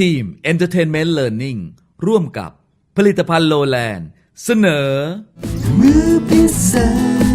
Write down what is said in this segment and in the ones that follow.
ทีม Entertainment Learning ร่วมกับผลิตภัณฑ์โลแลนด์ เสนอ มือพิเศษ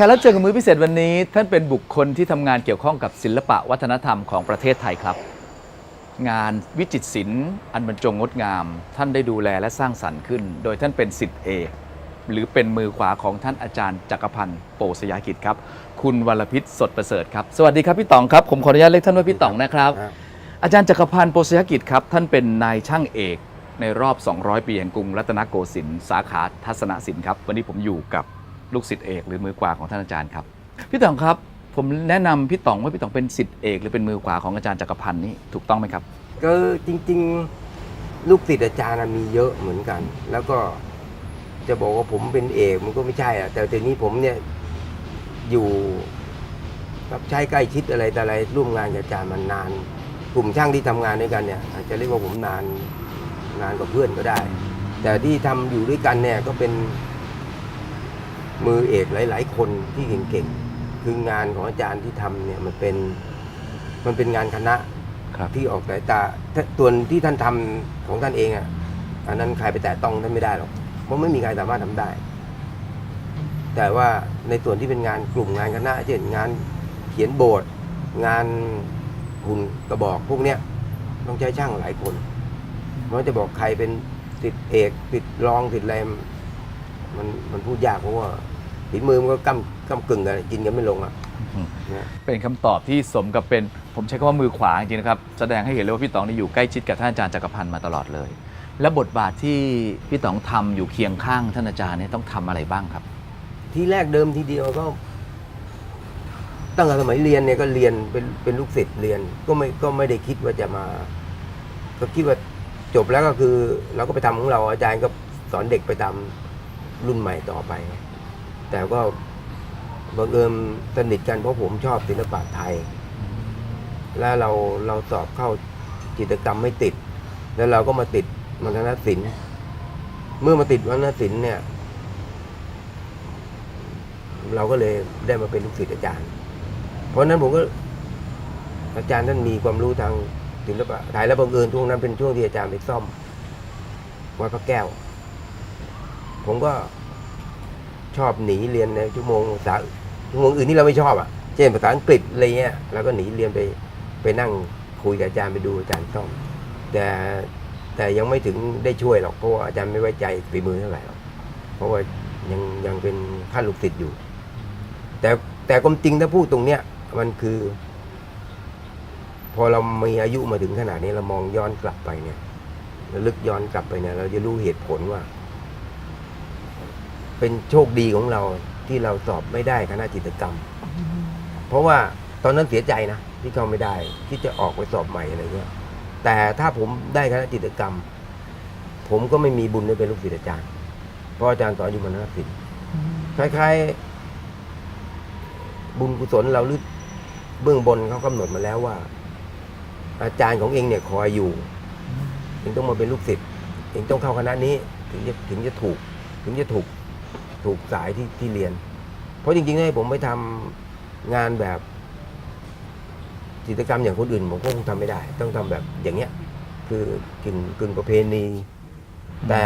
แค่รับเจอกับมือพิเศษวันนี้ ท่านเป็นบุคคลที่ทำงานเกี่ยวข้องกับศิลปะวัฒนธรรมของประเทศไทยครับ งานวิจิตรศิลป์อันบรรจงงดงาม ท่านได้ดูแลและสร้างสรรค์ขึ้น โดยท่านเป็นสิทธิเอกหรือเป็นมือขวาของท่านอาจารย์จักรพันธ์โปสยากิจครับ คุณวรพิษสดประเสริฐครับ สวัสดีครับพี่ต๋องครับ ผมขออนุญาตเรียกท่านว่าพี่ต๋องนะครับ อาจารย์จักรพันธ์โปสยากิจครับ ท่านเป็นนายช่างเอกในรอบ 200 ปีแห่งกรุงรัตนโกสินทร์สาขาทัศนศิลป์ครับ วันนี้ผมอยู่กับ ลูกศิษย์เอกหรือมือขวาของท่านอาจารย์ครับ พี่ต๋องครับ ผมแนะนำพี่ต๋องว่าพี่ต๋องเป็นศิษย์เอกหรือเป็นมือขวาของอาจารย์จักรพันธ์นี่ถูกต้องไหมครับ ก็จริงๆลูกศิษย์อาจารย์น่ะมีเยอะเหมือนกัน แล้วก็จะบอกว่าผมเป็นเอกมันก็ไม่ใช่อะแต่ทีนี้ผมเนี่ยอยู่รับใช้ใกล้ชิดอะไรแต่อะไรร่วมงานกับอาจารย์มานาน กลุ่มช่างที่ทำงานด้วยกันเนี่ยอาจจะเรียกว่าผมนานนานกว่าเพื่อนก็ได้ แต่ที่ทำอยู่ด้วยกันเนี่ยก็เป็น มือเอกหลาย ๆ คนที่เก่งๆคืองานของอาจารย์ที่ทำเนี่ยมันเป็นมันเป็นงานคณะครับ ที่ออกสายตาถ้าตัวนที่ท่านทำของท่านเองอะอันนั้นใครไปแตะต้องท่านไม่ได้หรอกเพราะไม่มีใครสามารถทำได้ แต่ว่าในส่วนที่เป็นงานกลุ่มงานคณะเช่นงานเขียนโบสถ์งานหุ่นกระบอกพวกเนี้ยต้องใช้ช่างหลายคนไมันจะบอกใครเป็นติดเอกติดรองติดอะไรมันมันพูดยากเพราะว่า ฝีมือมันก็ก้ำก้ำกึ่งกันกินกันไม่ลงอะนะเป็นคำตอบที่สมกับเป็นผมใช้คำว่ามือขวาจริงๆนะครับ แสดงให้เห็นเลยว่าพี่ต๋องนี่อยู่ใกล้ชิดกับท่านอาจารย์จักรพันธ์มาตลอดเลย และบทบาทที่พี่ต๋องทำอยู่เคียงข้างท่านอาจารย์เนี่ยต้องทำอะไรบ้างครับ ที่แรกเดิมทีเดียวก็ ตั้งแต่สมัยเรียนเนี่ยก็เรียนเป็นเป็นลูกศิษย์เรียนก็ไม่ก็ไม่ได้คิดว่าจะมา ก็คิดว่าจบแล้วก็คือ เราก็ไปทำของเราอาจารย์ก็สอนเด็กไปตามรุ่นใหม่ต่อไป แต่ก็บังเอิญสนิทกันเพราะผมชอบศิลปะไทย แล้วเราเราสอบเข้าจิตรกรรมไม่ติด แล้วเราก็มาติดมัณฑนศิลป์ เมื่อมาติดมัณฑนศิลป์เนี่ย เราก็เลยได้มาเป็นลูกศิษย์อาจารย์ เพราะฉะนั้นผมก็อาจารย์ท่านมีความรู้ทางศิลปะไทยและบังเอิญช่วงนั้นเป็นช่วงที่อาจารย์ไปซ่อมวัดพระแก้ว ผมก็ ชอบหนีเรียนในชั่วโมงภาษาชั่วโมงอื่นที่เราไม่ชอบอะเช่นภาษาอังกฤษอะไรเงี้ยเราก็หนีเรียนไปไปนั่งคุยกับอาจารย์ไปดูอาจารย์ซ่อมแต่แต่ยังไม่ถึงได้ช่วยหรอกเพราะว่าอาจารย์ไม่ไว้ใจฝีมือเท่าไหร่หรอกเพราะว่ายังยังเป็นขั้นลูกศิษย์อยู่ แต่แต่ความจริงถ้าพูดตรงเนี้ยมันคือ พอเรามีอายุมาถึงขนาดนี้เรามองย้อนกลับไปเนี่ยระลึกย้อนกลับไปเนี่ย เราจะรู้เหตุผลว่า เป็นโชคดีของเราที่เราสอบไม่ได้คณะจิตกรรม เพราะว่าตอนนั้นเสียใจนะที่เขาไม่ได้ที่จะออกไปสอบใหม่อะไรเงี้ยแต่ถ้าผมได้คณะจิตกรรม ผมก็ไม่มีบุญได้เป็นลูกศิษย์อาจารย์ เพราะอาจารย์สอนอยู่มนนศิลป์คล้ายๆ บุญกุศลเราหรือเบื้องบนเขากำหนดมาแล้วว่า อาจารย์ของเองเนี่ยคอยอยู่เองต้องมาเป็นลูกศิษย์เองต้องเข้าคณะนี้ ถึงจะถึงจะถูก ถึงจะถูก ถูกสายที่ที่เรียน เพราะจริงๆให้ผมไปทำงานแบบจิตกรรมอย่างคนอื่น ผมก็คงทำไม่ได้ ต้องทำแบบอย่างเงี้ย คือกึ่งกึ่งประเพณี แต่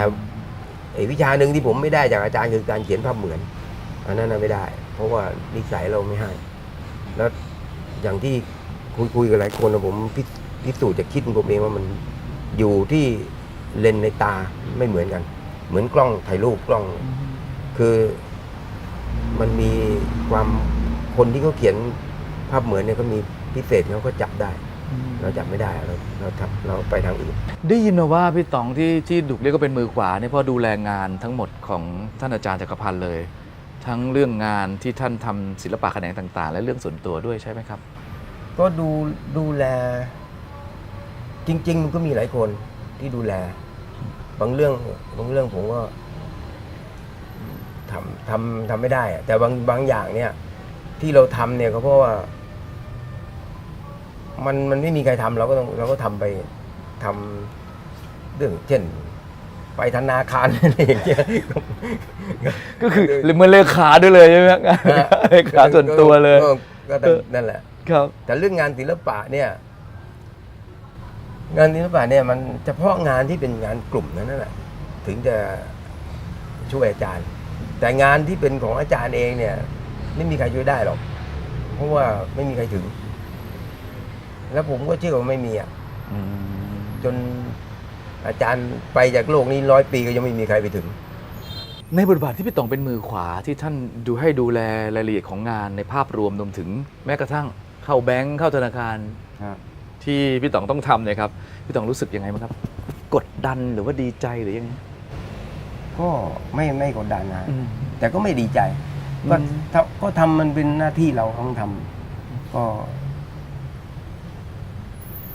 ไอวิชาหนึ่งที่ผมไม่ได้จากอาจารย์คือการเขียนภาพเหมือนอันนั้นไม่ได้ เพราะว่านิสัยเราไม่ให้ แล้วอย่างที่คุยคุยกับหลายคนนะผมพิพสูจน์จากคิดผมเองว่ามันอยู่ที่เลนในตาไม่เหมือนกัน เหมือนกล้องถ่ายรูปกล้อง คือมันมีความคนที่เขาเขียนภาพเหมือนเนี่ยก็มีพิเศษเขาก็จับได้ เราจับไม่ได้เราเราทับเราไปทางอื่น ได้ยินมาว่าพี่ต๋องที่ที่ดุกเรียกก็เป็นมือขวาเนี่ยเพราะดูแลงานทั้งหมดของท่านอาจารย์จักรพันธ์เลย ทั้งเรื่องงานที่ท่านทำศิลปะแขนงต่าง ๆ และเรื่องส่วนตัวด้วยใช่ไหมครับ ก็ดูดูแล จริง ๆ มันก็มีหลายคนที่ดูแล บางเรื่องบางเรื่องผมก็ ทำทำทำไม่ได้อะแต่บางบางอย่างเนี่ย ที่เราทำเนี่ยก็เพราะว่า มันมันไม่มีใครทำเราก็ต้องเราก็ทำไปทำเรื่องเช่น ไปธนาคารอะไรอย่างเงี้ยก็คือเหมือนเลขาด้วยเลยใช่ไหมครับเลขาส่วนตัวเลยก็ก็ก็นั่นแหละ ครับ แต่เรื่องงานศิลปะเนี่ยงานศิลปะเนี่ยมันเฉพาะงานที่เป็นงานกลุ่มนั้นนั่นแหละถึงจะช่วยอาจารย์ แต่งานที่เป็นของอาจารย์เองเนี่ย ไม่มีใครช่วยได้หรอก เพราะว่าไม่มีใครถึง แล้วผมก็เชื่อว่าไม่มีอะจนอาจารย์ไปจากโลกนี้ร้อยปีก็ยังไม่มีใครไปถึง ในบทบาทที่พี่ต๋องเป็นมือขวาที่ท่านดูให้ดูแลรายละเอียดของงานในภาพรวมรวมถึง แม้กระทั่งเข้าแบงค์เข้าธนาคารที่พี่ต๋องต้องทำเนี่ยครับพี่ต๋องรู้สึกยังไงบ้างครับ กดดันหรือว่าดีใจหรือยังไง ก็ไม่ไม่กดดันนะอืม แต่ก็ไม่ดีใจ ก็อืม ทำก็ทำมันเป็นหน้าที่เราต้องทำก็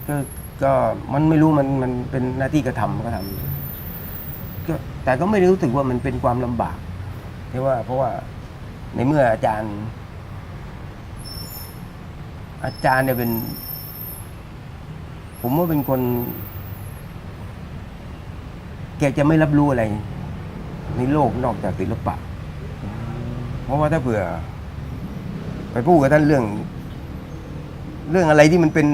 ก็ ก็มันไม่รู้มันมันเป็นหน้าที่กระทำก็ทำก็แต่ก็ไม่ได้รู้สึกว่ามันเป็นความลำบากเพราะว่า เพราะว่าในเมื่ออาจารย์ อาจารย์เนี่ยเป็น ผมว่าเป็นคน แกจะไม่รับรู้อะไร ในโลกนอกจากศิลปะ เพราะว่าถ้าเผื่อ ไปพูดกับท่านเรื่อง เรื่องอะไรที่มันเป็น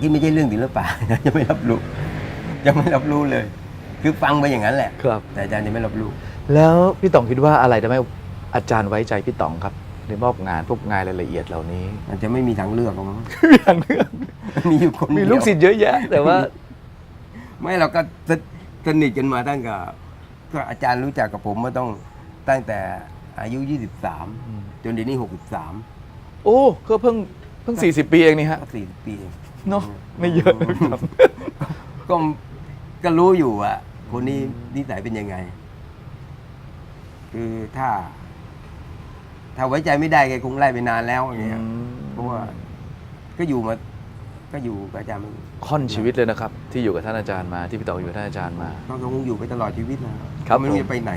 ที่ไม่ใช่เรื่องศิลปะจะไม่รับรู้จะไม่รับรู้เลย คือฟังไปอย่างนั้นแหละครับ แต่อาจารย์จะไม่รับรู้ แล้วพี่ต๋องคิดว่าอะไรทำให้อาจารย์ไว้ใจพี่ต๋องครับในมอบงานพวกงานรายละเอียดเหล่านี้มันจะไม่มีทางเลือกหรอกมั้งอย่างเรื่องมีอยู่คนมีเดียวลูกศิษย์เยอะแยะ แต่ว่า ไม่เราก็ สสนิทกันมาตั้งแต่ก็อาจารย์รู้จักกับผมมาต้องตั้งแต่อายุ 23 จนเดี๋ยวนี้ 63โอ้ก็เพิ่งเพิ่ง 40 ปีเองนี่ฮะก็40ปีเองเนาะไม่เยอะครับ ก็ก็รู้อยู่อะคนนี้นิสัยเป็นยังไง คือถ้า ถ้าไว้ใจไม่ได้แกคงไล่ไปนานแล้วอย่างเงี้ยเพราะว่าก็อยู่มา ก็อยู่กับอาจารย์มัน ค่อนชีวิตเลยนะครับ ที่อยู่กับท่านอาจารย์มาที่พี่ต๋องอยู่กับท่านอาจารย์มาก็คงอยู่ไปตลอดชีวิตนะครับไม่รู้ผมจะไปไหน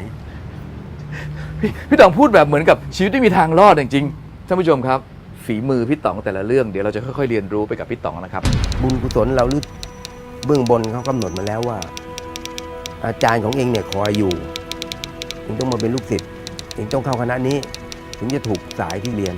พี่พี่ต๋องพูดแบบเหมือนกับชีวิตที่มีทางรอดจริงๆท่านผู้ชมครับ ฝีมือพี่ต๋องแต่ละเรื่องเดี๋ยวเราจะค่อยๆเรียนรู้ไปกับพี่ต๋องนะครับ บุญกุศลเราหรือเบื้องบนเขากำหนดมาแล้วว่า อาจารย์ของเองเนี่ยคอยอยู่เองต้องมาเป็นลูกศิษย์เองต้องเข้าคณะนี้ ถึงจะถูกสายที่เรียน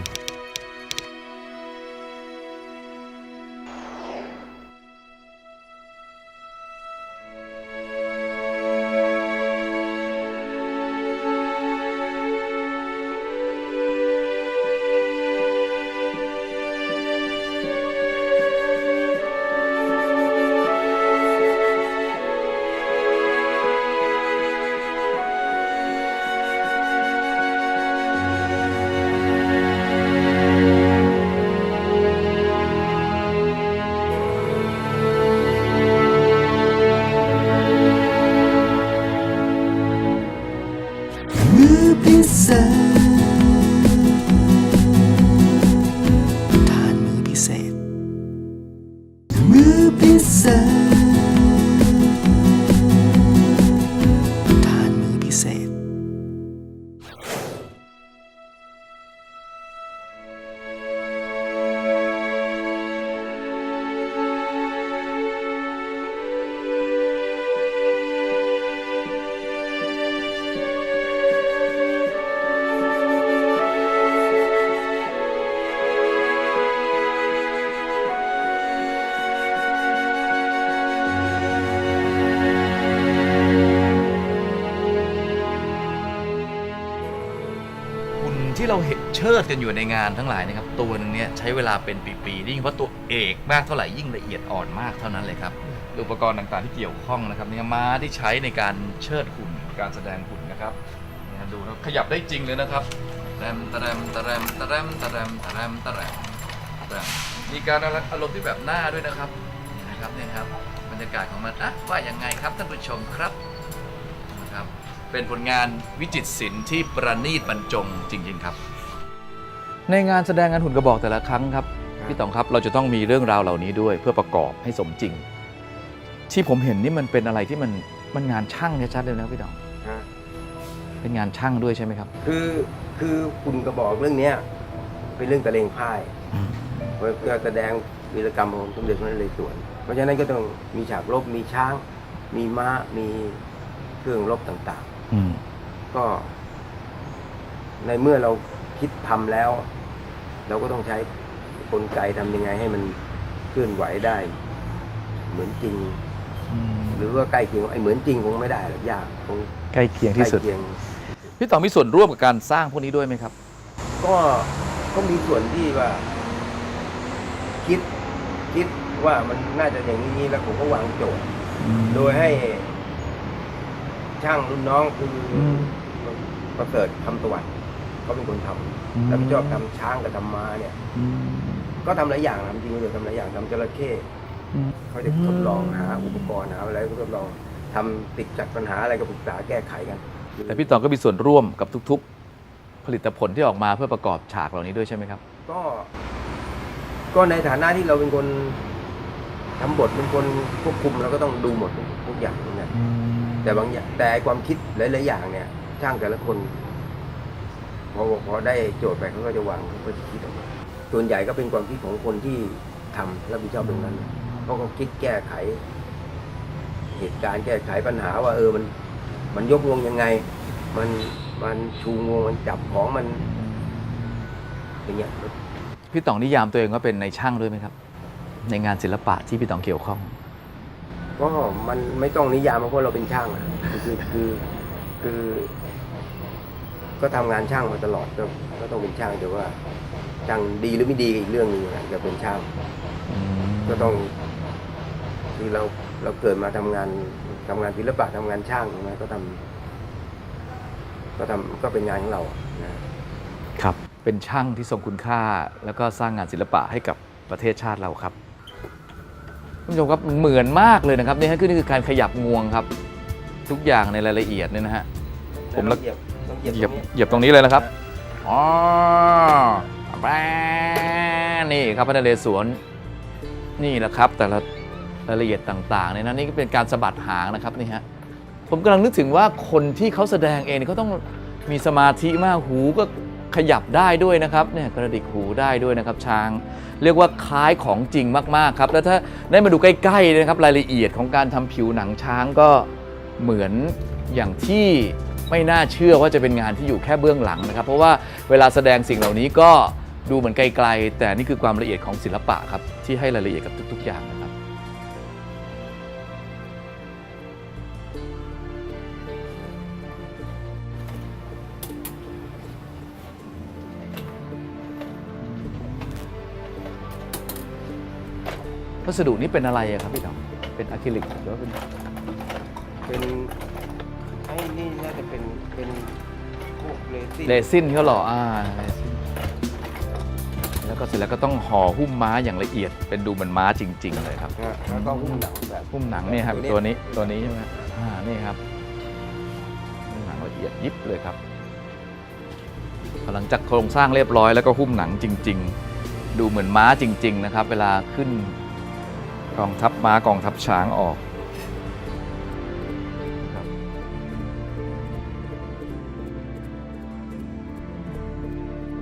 เชิดกันอยู่ในงานทั้งหลายนะครับ ตัวหนึงเนี่ยใช้เวลาเป็นปีๆยิ่งเพราะตัวเอกมากเท่าไหร่ยิ่งละเอียดอ่อนมากเท่านั้นเลยครับอุปกรณ์ต่างๆที่เกี่ยวข้องนะครับเนี่ยม้าที่ใช้ในการเชิดหุ่นการแสดงหุ่นนะครับดูนะขยับได้จริงเลยนะครับแรมตะแรมตะแรมตะแรมตะแรมตะแรมตะแรมตะแรมมีการอารมณ์ที่แบบหน้าด้วยนะครับนะครับเนี่ยครับบรรยากาศของมันอะว่ายังไงครับท่านผู้ชมครับนะครับ เป็นผลงานวิจิตรศิลป์ที่ประณีตบรรจงจริง ๆ ครับ ในงานแสดงงานหุ่นกระบอกแต่ละครั้งครับพี่ต๋องครับเราจะต้องมีเรื่องราวเหล่านี้ด้วยเพื่อประกอบให้สมจริง ที่ผมเห็นนี่มันเป็นอะไรที่มันมันงานช่างชัดๆเลยนะครับพี่ต๋องฮะเป็นงานช่างด้วยใช่ไหมครับ คือคือคุณกระบอกเรื่องเนี้ยเป็นเรื่องตะเลงพ่ายเพื่อแสดงวีรกรรมของสมเด็จพระนเรศวรเพราะฉะนั้นก็ต้องมีฉากรบมีช้าง มีม้ามีเครื่องรบต่าง ๆ ก็ในเมื่อเราคิดทำแล้ว เราก็ต้องใช้กลไกทำยังไงให้มันเคลื่อนไหวได้ เหมือนจริง หรือว่าใกล้เคียงไอ้เหมือนจริงคงไม่ได้หรอกยากคงใกล้เคียงที่สุดใกล้เคียงพี่ต๋องมีส่วนร่วมกับการสร้างพวกนี้ด้วยไหมครับ ก็ก็มีส่วนที่ว่า คิดคิดว่ามันน่าจะอย่างนี้แล้วผมก็วางโจทย์ โดยให้ช่างรุ่นน้องคืออมประเสริฐคำตะวันเขาเป็นคนทำ แล้วพี่ชอบทำช้างกับทำม้าเนี่ย ก็ทำหลายอย่างนะจริงๆเลยทำหลายอย่างทำจระเข้เขาจะทดลองหาอุปกรณ์หาอะไรก็ทดลองทำติดจัดปัญหาอะไรก็ปรึกษาแก้ไขกัน แต่พี่ต๋องก็มีส่วนร่วมกับทุก ๆ ผลิตผลที่ออกมาเพื่อประกอบฉากเหล่านี้ด้วยใช่ไหมครับ ก็ก็ในฐานะที่เราเป็นคนทำบทเป็นคนควบคุมเราก็ต้องดูหมดทุกทุกอย่างเหมือนกันแต่บางอย่างแต่ความคิดหลายๆอย่างเนี่ยช่างแต่ละคนพ อพอได้โจทย์ไปเขาก็จะวางเขาก็จะคิดออกมาส่วนใหญ่ก็เป็นความคิดของคนที่ทำรับผิดชอบตรงนั้นเขาก็คิดแก้ไข เหตุการณ์แก้ไขปัญหาว่า เออมัน มันยกงวงยังไง มันมันชูงวงมันจับของมันอย่างเงี้ยพี่ต๋องนิยามตัวเองว่าเป็นในช่างด้วยไหมครับ ในงานศิลปะที่พี่ต๋องเกี่ยวข้องก็มันไม่ต้องนิยามเพราะเราเป็นช่างอะคือคือคือ ก็ทำงานช่างมาตลอดก็ก็ต้องเป็นช่างแต่ว่าช่างดีหรือไม่ดีก็อีกเรื่องหนึงนะจะเป็นช่างก็ต้องคือเราเราเกิดมาทำงานทำงานศิลปะทำงานช่างใช่ไหมก็ทำก็ทำก็เป็นงานของเรานะครับ เป็นช่างที่ทรงคุณค่า แล้วก็สร้างงานศิลปะให้กับประเทศชาติเราครับท่านผู้ชมครับเหมือนมากเลยนะครับนี่ฮะคือนี่คือการขยับงวงครับ ทุกอย่างในรายละเอียดเนี่ยนะฮะผมละเหยียบต้อง เหยียบเหยียบตรงนี้เหยียบตรงนี้เลยนะครับอ๋อแป๊ะนี่ครับพระนเรศวรนี่แหละครับ แต่ละรายละเอียดต่างๆเนี่ยนะนี่ก็เป็นการสะบัดหางนะครับนี่ฮะผมกำลังนึกถึงว่าคนที่เขาแสดงเองเนี่ยเขาต้องมีสมาธิมากหูก็ขยับได้ด้วยนะครับเนี่ยกระดิกหูได้ด้วยนะครับช้าง เรียกว่าคล้ายของจริงมากๆครับ แล้วถ้าได้มาดูใกล้ๆนะครับรายละเอียดของการทำผิวหนังช้างก็เหมือนอย่างที่ ไม่น่าเชื่อว่าจะเป็นงานที่อยู่แค่เบื้องหลังนะครับ เพราะว่าเวลาแสดงสิ่งเหล่านี้ก็ดูเหมือนไกลๆ แต่นี่คือความละเอียดของศิลปะครับที่ให้รายละเอียดกับทุก ๆ อย่างนะครับวัสดุนี้เป็นอะไรครับพี่ดำเป็นอะคริลิกหรือว่าเป็นเป็น ไอ้นี่น่าจะเป็นเป็นพวกเรซินเรซินเขาหล่ออ่าเรซินแล้วก็เสร็จแล้วก็ต้องห่อหุ้มม้าอย่างละเอียด เป็นดูเหมือนม้าจริง ๆ เลยครับ นะแล้วก็หุ้มหนังแบบหุ้มหนังนี่ครับตัวนี้ตัวนี้ใช่ไหมอ่านี่ครับหุ้มหนังละเอียดยิบเลยครับหลังจากโครงสร้างเรียบร้อยแล้วก็หุ้มหนังจริง ๆ ดูเหมือนม้าจริง ๆ นะครับ เวลาขึ้นกองทัพม้ากองทัพช้างออก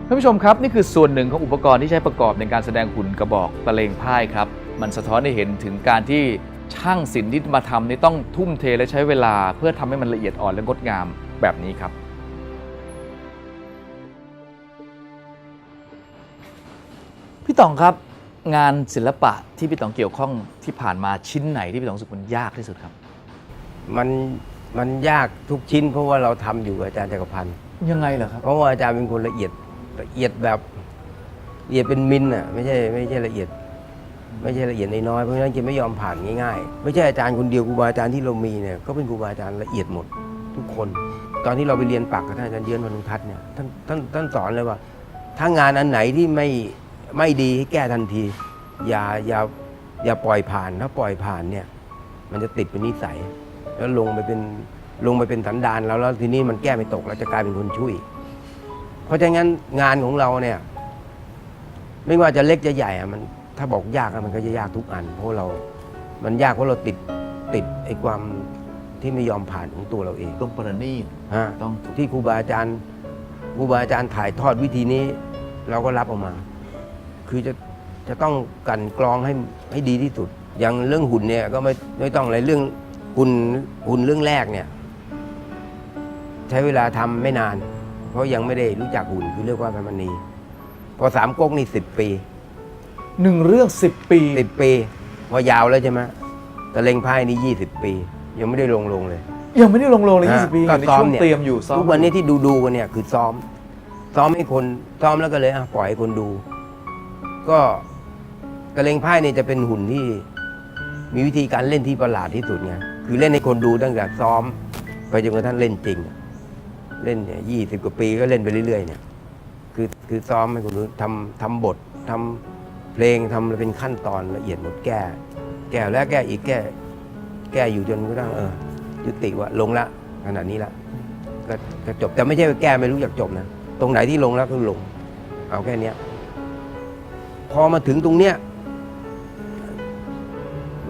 ท่านผู้ชมครับ นี่คือส่วนหนึ่งของอุปกรณ์ที่ใช้ประกอบในการแสดงหุ่นกระบอกตะเลงพ่ายครับ มันสะท้อนให้เห็นถึงการที่ช่างศิลป์ที่มาทำนี่ต้องทุ่มเทและใช้เวลา เพื่อทำให้มันละเอียดอ่อนและงดงามแบบนี้ครับ พี่ต๋องครับ งานศิลปะที่พี่ต๋องเกี่ยวข้องที่ผ่านมาชิ้นไหนที่พี่ต๋องรู้สึกมันยากที่สุดครับ มันมันยากทุกชิ้น เพราะว่าเราทำอยู่กับอาจารย์จักรพันธ์ยังไงเหรอครับ เพราะว่าอาจารย์เป็นคนละเอียด ละเอียดแบบละเอียดเป็นมิลอะไม่ใช่ไม่ใช่ละเอียด ไม่ใช่ละเอียดน้อยๆเพราะฉะนั้นจะไม่ยอมผ่านง่ายๆ ไม่ใช่อาจารย์คนเดียวครูบาอาจารย์ที่เรามีเนี่ยก็เป็นครูบาอาจารย์ละเอียดหมดทุกคน ตอนที่เราไปเรียนปักกับท่านอาจารย์เยือนพนุทัศน์เนี่ยท่านท่านท่านสอนเลยว่าถ้างานอันไหนที่ไม่ไม่ดีให้แก้ทันที อย่าอย่าอย่าปล่อยผ่านถ้าปล่อยผ่านเนี่ย มันจะติดเป็นนิสัย แล้วลงไปเป็นลงไปเป็นสันดานแล้วแล้วทีนี้มันแก้ไม่ตกแล้วจะกลายเป็นคนช่วย เพราะฉะนั้นงานของเราเนี่ย ไม่ว่าจะเล็กจะใหญ่อะมัน ถ้าบอกยากอะมันก็จะยากทุกอัน เพราะเรา มันยากเพราะเราติดติดไอ้ความที่ไม่ยอมผ่านของตัวเราเองต้องประณีตฮะต้องถูกที่ครูบาอาจารย์ครูบาอาจารย์ถ่ายทอดวิธีนี้ เราก็รับออกมา คือจะจะต้องกลันกรองให้ให้ดีที่สุด อย่างเรื่องหุ่นเนี่ยก็ไม่ไม่ต้องอะไรเรื่องหุ่นหุ่นเรื่องแรกเนี่ย ใช้เวลาทำไม่นาน เพราะยังไม่ได้รู้จักหุ่นคือเรียกว่าพรรมณีพอสามก๊กนี่สิบปีหนึ่งเรื่อง10ปีสิบปี พอยาวแล้วใช่ไหมแต่เล็งไพ่นี่ยี่สิบปี ยังไม่ได้ลงลงเลย ยังไม่ได้ลงโลงเลยฮะ20ปีก็ในซ้อช่มวงเนี่ยเตรียมอยู่ซ้อมทุกวันนี้ที่ดูดูๆกันเนี่ยคือซ้อม ซ้อมให้คนซ้อมแล้วก็เลยอะปล่อยให้คนดู ก็กระเลงไพ่เนี่ยจะเป็นหุ่นที่มีวิธีการเล่นที่ประหลาดที่สุดไงคือเล่นให้คนดูตั้งแต่ซ้อม ไปจนกระทั่งเล่นจริง เล่นเนี่ยยี่สิบกว่าปีก็เล่นไปเรื่อยๆเนี่ยคือคือซ้อมให้คนดูทำทำบททำเพลงทำเป็นขั้นตอนละเอียดหมดแก้ แก้แล้วแก้อีกแก้ แก้อยู่จนกระทั่งเออ ยุติว่าลงละขนาดนี้ละก็ก็จบแต่ไม่ใช่ว่าแก้ไม่รู้อยากจบนะตรงไหนที่ลงแล้วก็ลง เอาแค่เนี้ยพอมาถึงตรงเนี้ย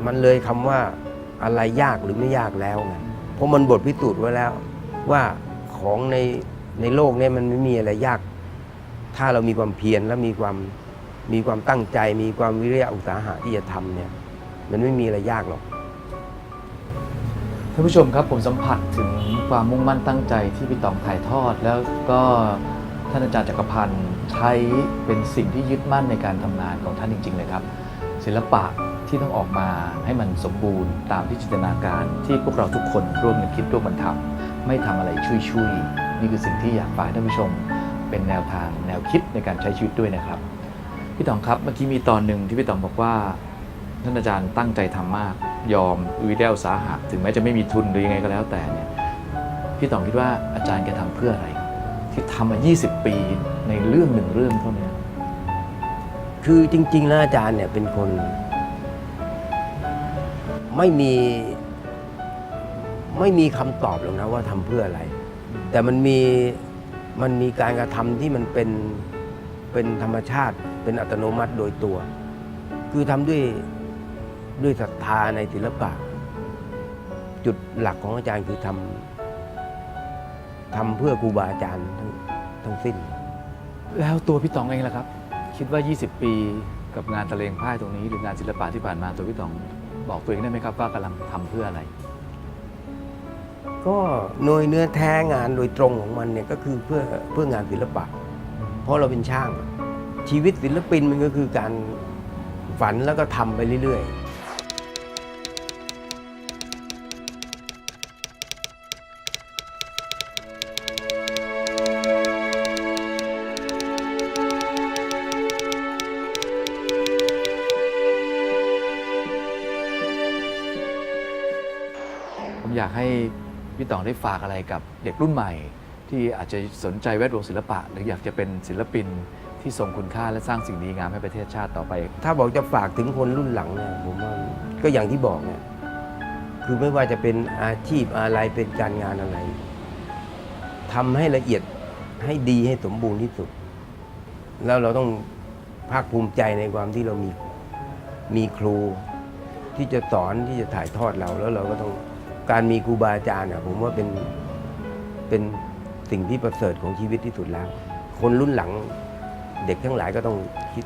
มันเลยคำว่าอะไรยากหรือไม่ยากแล้วไงเพราะมันบทพิสูจน์ไว้แล้ว ว่า ของในในโลกนี้มันไม่มีอะไรยาก ถ้าเรามีความเพียรและมีความมีความตั้งใจ มีความวิริยะอุตสาหะที่จะทำเนี่ยมันไม่มีอะไรยากหรอกท่านผู้ชมครับผมสัมผัสถึงความมุ่งมั่นตั้งใจที่พี่ตองถ่ายทอด แล้วก็ท่านอาจารย์จักรพันธ์ใช้เป็นสิ่งที่ยึดมั่นในการทำงานของท่านจริง ๆ เลยครับ ศิลปะที่ต้องออกมาให้มันสมบูรณ์ตามที่จินตนาการที่พวกเราทุกคนร่วมกันคิดร่วมกันทำ ไม่ทำอะไรชุยๆนี่คือสิ่งที่อยากฝากท่านผู้ชม เป็นแนวทางแนวคิดในการใช้ชีวิตด้วยนะครับพี่ต๋องครับเมื่อกี้มีตอนหนึ่งที่พี่ต๋องบอกว่าท่านอาจารย์ตั้งใจทำมาก ยอมวิเดลสาหะถึงแม้จะไม่มีทุนหรือยังไงก็แล้วแต่เนี่ยพี่ต๋องคิดว่าอาจารย์แกทำเพื่ออะไร ที่ทำมา 20 ปีในเรื่องหนึ่งเรื่องเท่านี้คือจริงๆแล้วอาจารย์เนี่ยเป็นคน ไม่มี ไม่มีคำตอบหรอกนะว่าทำเพื่ออะไร แต่มันมีมันมีการกระทำที่มันเป็นเป็นธรรมชาติ เป็นอัตโนมัติโดยตัว คือทำด้วยด้วยศรัทธาในศิลปะ จุดหลักของอาจารย์คือทำทำเพื่อครูบาอาจารย์ทั้งทั้งสิ้น แล้วตัวพี่ต๋องเองล่ะครับ คิดว่า 20 ปีกับงานตะเลงพ่ายตรงนี้หรืองานศิลปะที่ผ่านมาตัวพี่ต๋องบอกตัวเองได้ไหมครับว่ากำลังทำเพื่ออะไร ก็หน่วยเนื้อแท้งานโดยตรงของมันเนี่ยก็คือเพื่อเพื่องานศิลปะ เพราะเราเป็นช่าง ชีวิตศิลปินมันก็คือการฝันแล้วก็ทำไปเรื่อยผมอยากให้ พี่ต๋องได้ฝากอะไรกับเด็กรุ่นใหม่ ที่อาจจะสนใจแวดวงศิลปะ หรืออยากจะเป็นศิลปินที่ทรงคุณค่าและสร้างสิ่งดีงามให้ประเทศชาติต่อไป ถ้าบอกจะฝากถึงคนรุ่นหลังเนี่ยผมว่าก็อย่างที่บอกเนี่ยคือไม่ว่าจะเป็นอาชีพอะไรเป็นการงานอะไรทำให้ละเอียดให้ดีให้สมบูรณ์ที่สุด แล้วเราต้องภาคภูมิใจในความที่เรามีมีครูที่จะสอนที่จะถ่ายทอดเราแล้วเราก็ต้อง การมีครูบาอาจารย์อะผมว่าเป็นเป็นสิ่งที่ประเสริฐของชีวิตที่สุดแล้ว คนรุ่นหลังเด็กทั้งหลายก็ต้องคิด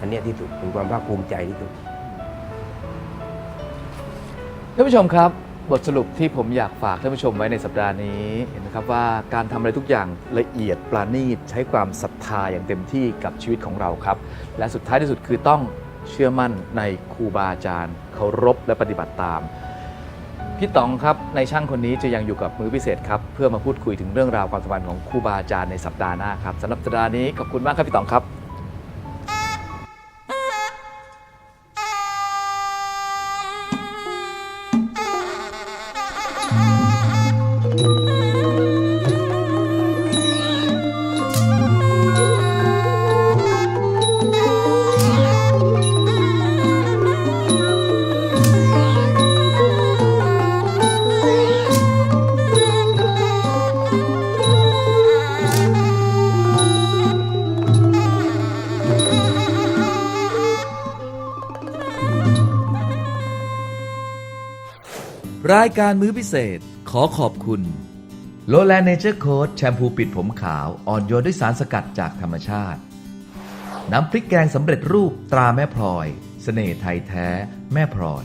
อันนี้ที่สุดเป็นความภาคภูมิใจที่สุดท่านผู้ชมครับ บทสรุปที่ผมอยากฝากท่านผู้ชมไว้ในสัปดาห์นี้เห็นไหมครับว่าการทำอะไรทุกอย่างละเอียดปราณีตใช้ความศรัทธาอย่างเต็มที่กับชีวิตของเราครับ และสุดท้ายที่สุดคือต้องเชื่อมั่นในครูบาอาจารย์เคารพและปฏิบัติตาม พี่ต๋องครับในช่างคนนี้จะยังอยู่กับมือพิเศษครับเพื่อมาพูดคุยถึงเรื่องราวความสัมพันธ์ของครูบาอาจารย์ในสัปดาห์หน้าครับสำหรับสัปดาห์นี้ขอบคุณมากครับพี่ต๋องครับ รายการมื้อพิเศษขอขอบคุณโลแลนเนเจอร์โค้ดแชมพูปิดผมขาวอ่อนโยนด้วยสารสกัดจากธรรมชาติ น้ำพริกแกงสำเร็จรูปตราแม่พลอยเสน่ห์ไทยแท้แม่พลอย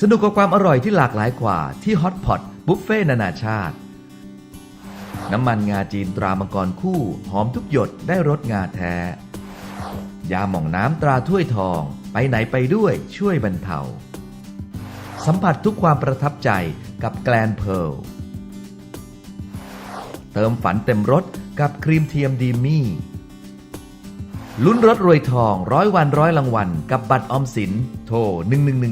สนุกกับความอร่อยที่หลากหลายกว่าที่ฮอตพอตบุฟเฟ่นานาชาติ น้ำมันงาจีนตรามังกรคู่ หอมทุกหยดได้รสงาแท้ ยาหม่องน้ำตราถ้วยทอง ไปไหนไปด้วยช่วยบรรเทา สัมผัสทุกความประทับใจกับแกลนเพลเติมฝันเต็มรถกับครีมเทียมดีมี่ลุ้นรถรวยทองร้อยวันร้อยรางวัลกับบัตรออมสิน โทร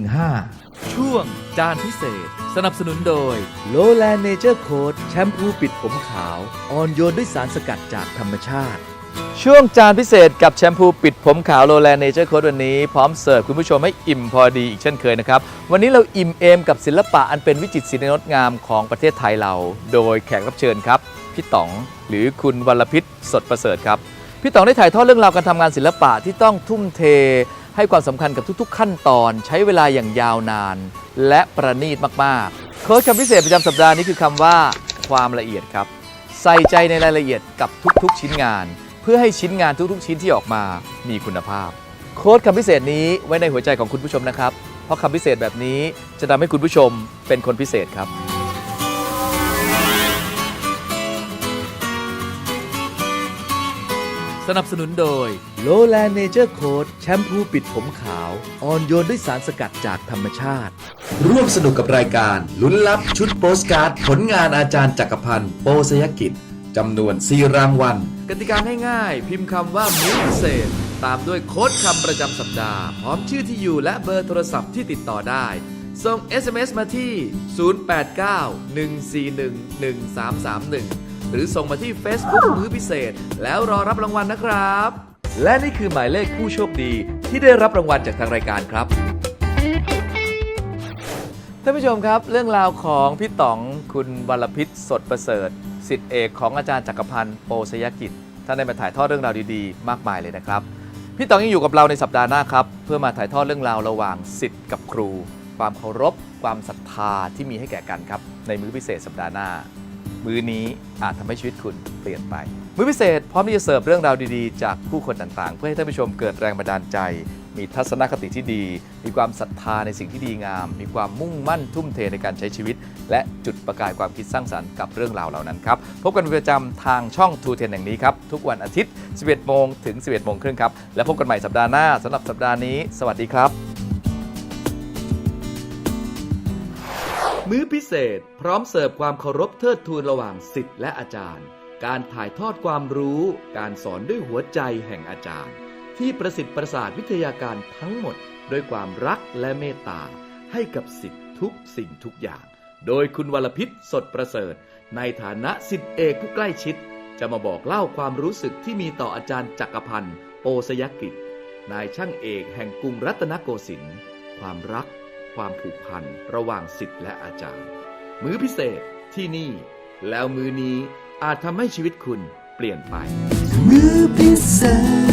1115 ช่วงจานพิเศษ สนับสนุนโดย l o l a n Nature Coat แชมพูปิดผมขาวอ่อนโยนด้วยสารสกัดจากธรรมชาติ ช่วงจานพิเศษกับแชมพูปิดผมขาวโลแลนเนเจอร์โค้ดวันนี้ พร้อมเสิร์ฟคุณผู้ชมให้อิ่มพอดีอีกเช่นเคยนะครับ วันนี้เราอิ่มเอมกับศิลปะอันเป็นวิจิตรศิลป์งดงามของประเทศไทยเรา โดยแขกรับเชิญครับพี่ต๋องหรือคุณวรพิษสดประเสริฐครับ พี่ต๋องได้ถ่ายทอดเรื่องราวการทำงานศิลปะที่ต้องทุ่มเท ให้ความสำคัญกับทุกๆ ขั้นตอน ใช้เวลาอย่างยาวนาน และประณีตมากๆโค้ดคำพิเศษประจำสัปดาห์นี้คือคำว่า ความละเอียดครับ ใส่ใจในรายละเอียดกับทุกๆ ชิ้นงาน เพื่อให้ชิ้นงานทุกๆ ชิ้นที่ออกมามีคุณภาพ โค้ดคำพิเศษนี้ไว้ในหัวใจของคุณผู้ชมนะครับ เพราะคำพิเศษแบบนี้จะทำให้คุณผู้ชมเป็นคนพิเศษครับ สนับสนุนโดย l o l a n Nature Coat แชมพูปิดผมขาว อ่อนโยนด้วยสารสกัดจากธรรมชาติ ร่วมสนุกกับรายการ ลุ้นลับชุดโปสการ์ด ผลงานอาจารย์จักรพันธ์โปสยกิจจำนวน 4 รางวัล กติกาง่ายๆ พิมพ์คำว่ามือพิเศษ ตามด้วยโค้ดคำประจำสัปดาห์ พร้อมชื่อที่อยู่และเบอร์โทรศัพท์ที่ติดต่อได้ ส่ง SMS มาที่ 0891411331 หรือส่งมาที่ Facebook มือพิเศษ แล้วรอรับรางวัลนะครับ และนี่คือหมายเลขผู้โชคดีที่ได้รับรางวัลจากทางรายการครับท่านผู้ชมครับ เรื่องราวของพี่ต๋องคุณวรพิษสดประเสริฐ สิทธิเอกของอาจารย์จักรพันธ์โปสยกิจท่านได้มาถ่ายทอดเรื่องราวดีๆ มากมายเลยนะครับ พี่ต๋องยังอยู่กับเราในสัปดาห์หน้าครับ เพื่อมาถ่ายทอดเรื่องราวระหว่างสิทธิ์กับครู ความเคารพ ความศรัทธาที่มีให้แก่กันครับ ในมื้อพิเศษสัปดาห์หน้า มื้อนี้อาจทำให้ชีวิตคุณเปลี่ยนไป มื้อพิเศษพร้อมที่จะเสิร์ฟเรื่องราวดีๆ จากผู้คนต่างๆ เพื่อให้ท่านผู้ชมเกิดแรงบันดาลใจ มีทัศนคติที่ดี มีความศรัทธาในสิ่งที่ดีงาม มีความมุ่งมั่นทุ่มเทในการใช้ชีวิต และจุดประกายความคิดสร้างสรรค์กับเรื่องราวเหล่านั้นครับ พบกันเป็นประจำทางช่องทูเทนแห่งนี้ครับ ทุกวันอาทิตย์ 11 โมงถึง 11 โมงครึ่งครับ และพบกันใหม่สัปดาห์หน้าสำหรับสัปดาห์นี้ สวัสดีครับ มื้อพิเศษ พร้อมเสิร์ฟความเคารพเทิดทูนระหว่างสิทธิ์และอาจารย์ การถ่ายทอดความรู้ การสอนด้วยหัวใจแห่งอาจารย์ ที่ประสิทธิ์ประสาทวิทยาการทั้งหมดด้วยความรักและเมตตา ให้กับสิทธิ์ทุกสิ่งทุกอย่าง โดยคุณวรพิษสดประเสริฐ ในฐานะสิทธิเอกผู้ใกล้ชิด จะมาบอกเล่าความรู้สึกที่มีต่ออาจารย์จักรพันธ์โปสยกิจ นายช่างเอกแห่งกรุงรัตนโกสินทร์ความรัก ความผูกพันระหว่างสิทธิ์และอาจารย์ มื้อพิเศษที่นี่ แล้วมื้อนี้อาจทำให้ชีวิตคุณเปลี่ยนไป มือพิเศษ